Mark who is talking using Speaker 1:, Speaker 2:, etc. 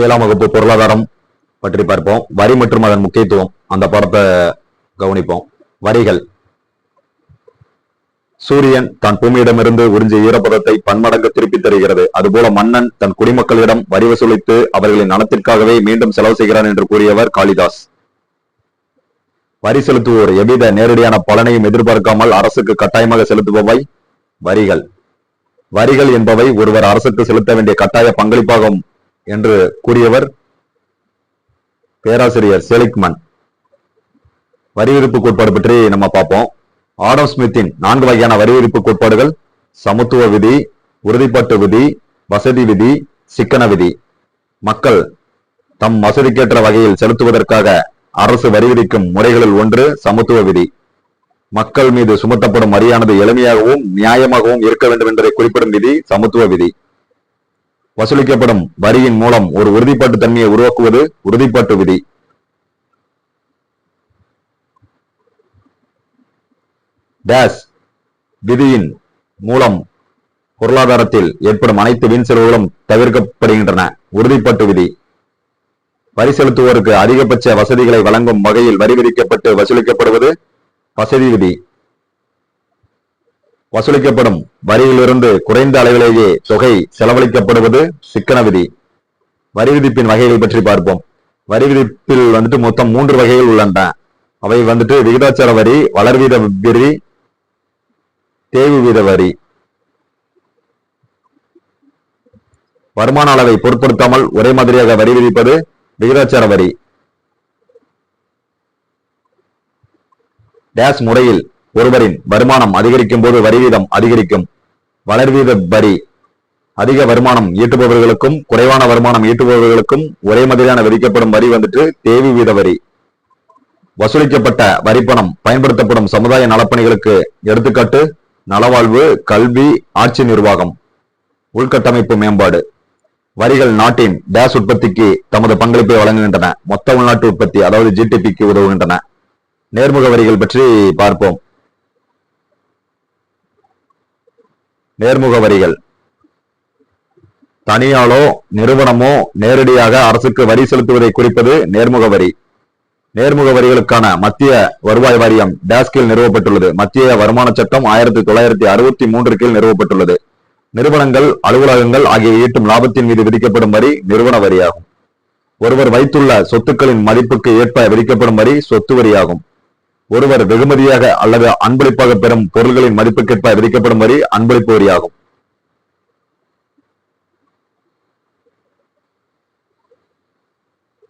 Speaker 1: ஏழாம் வகுப்பு பொருளாதாரம் பற்றி பார்ப்போம். வரி மற்றும் அதன் முக்கியத்துவம். அந்த படத்தை கவனிப்போம். வரிகள். சூரியன் தன் பூமியிடமிருந்து உறிஞ்சிய ஈரப்பதத்தை பன்மடங்கு திருப்பி தருகிறது. அதுபோல மன்னன் தன் குடிமக்களிடம் வரி வசூலித்து அவர்களின் நலத்திற்காகவே மீண்டும் செலவு செய்கிறான் என்று கூறியவர் காளிதாஸ். வரி செலுத்துவோர் எவ்வித நேரடியான பலனையும் எதிர்பார்க்காமல் அரசுக்கு கட்டாயமாக செலுத்துபவை வரிகள். வரிகள் என்பவை ஒருவர் அரசுக்கு செலுத்த வேண்டிய கட்டாய பங்களிப்பாகும். என்று கூறியவர் பேராசிரியர் செலிக்மன் வரி விதிப்பு கோட்பாடு பற்றி நம்ம பார்ப்போம். ஆடம் ஸ்மித்தின் நான்கு வகையான வரி விதிப்பு கோட்பாடுகள் சமத்துவ விதி உறுதிப்பாட்டு விதி வசதி விதி சிக்கன விதி. மக்கள் தம் வசதிக்கேற்ற வகையில் செலுத்துவதற்காக அரசு வரி விதிக்கும் முறைகளில் ஒன்று சமத்துவ விதி. மக்கள் மீது சுமத்தப்படும் வரியானது எளிமையாகவும் நியாயமாகவும் இருக்க வேண்டும் என்பதை குறிப்பிடும் விதி சமத்துவ விதி. வசூலிக்கப்படும் வரியின் மூலம் ஒரு உறுதிப்பாட்டு தன்மையை உருவாக்குவது உறுதிப்பாட்டு விதி. டேஸ் விதியின் மூலம் பொருளாதாரத்தில் ஏற்படும் அனைத்து வீண் செலவுகளும் தவிர்க்கப்படுகின்றன. உறுதிப்பாட்டு விதி. வரி செலுத்துவோருக்கு அதிகபட்ச வசதிகளை வழங்கும் வகையில் வரி விதிக்கப்பட்டு வசூலிக்கப்படுவது வசதி விதி. வசூலிக்கப்படும் வரியிலிருந்து குறைந்த அளவிலேயே தொகை செலவழிக்கப்படுவது சிக்கன விதி. வரி விதிப்பின் வகைகள் பற்றி பார்ப்போம். வரி விதிப்பில் வந்துட்டு மொத்தம் மூன்று வகைகள் உள்ளன. அவை வந்துட்டு விகிதாச்சார வரி வளர்வீத வரி தேய்வு வீத வரி. வருமான அளவை பொருட்படுத்தாமல் ஒரே மாதிரியாக வரி விதிப்பது விகிதாச்சார வரி. டேஸ் முறையில் ஒருவரின் வருமானம் அதிகரிக்கும் போது வரி வீதம் அதிகரிக்கும். வளர்வீத வரி அதிக வருமானம் ஈட்டுபவர்களுக்கும் குறைவான வருமானம் ஈட்டுபவர்களுக்கும் ஒரே மாதிரியான விதிக்கப்படும் வரி வந்துட்டு தேவி வீத வரி. வசூலிக்கப்பட்ட வரிப்பணம் பயன்படுத்தப்படும் சமுதாய நலப்பணிகளுக்கு எடுத்துக்காட்டு நலவாழ்வு கல்வி ஆட்சி நிர்வாகம் உள்கட்டமைப்பு மேம்பாடு. வரிகள் நாட்டின் டேஸ் உற்பத்திக்கு தமது பங்களிப்பை வழங்குகின்றன. மொத்த உள்நாட்டு உற்பத்தி அதாவது ஜிடிபிக்கு உதவுகின்றன. நேர்முக வரிகள் பற்றி பார்ப்போம். நேர்முக வரிகள். தனியாளோ நிறுவனமோ நேரடியாக அரசுக்கு வரி செலுத்துவதை குறிப்பது நேர்முக வரி. நேர்முக வரிகளுக்கான மத்திய வருவாய் வாரியம் டாஸ்கில் நிறுவப்பட்டுள்ளது. மத்திய வருமான சட்டம் ஆயிரத்தி தொள்ளாயிரத்தி அறுபத்தி மூன்று கீழ் நிறுவப்பட்டுள்ளது. நிறுவனங்கள் அலுவலகங்கள் ஆகிய ஈட்டும் லாபத்தின் மீது விதிக்கப்படும் வரி நிறுவன வரியாகும். ஒருவர் வைத்துள்ள சொத்துக்களின் மதிப்புக்கு ஏற்ப விதிக்கப்படும் வரி சொத்து வரியாகும். ஒருவர் வெகுமதியாக அல்லது அன்பளிப்பாக பெறும் பொருள்களின் மதிப்புக்கேற்ப விதிக்கப்படும் வரி அன்பளிப்பு வரியாகும்.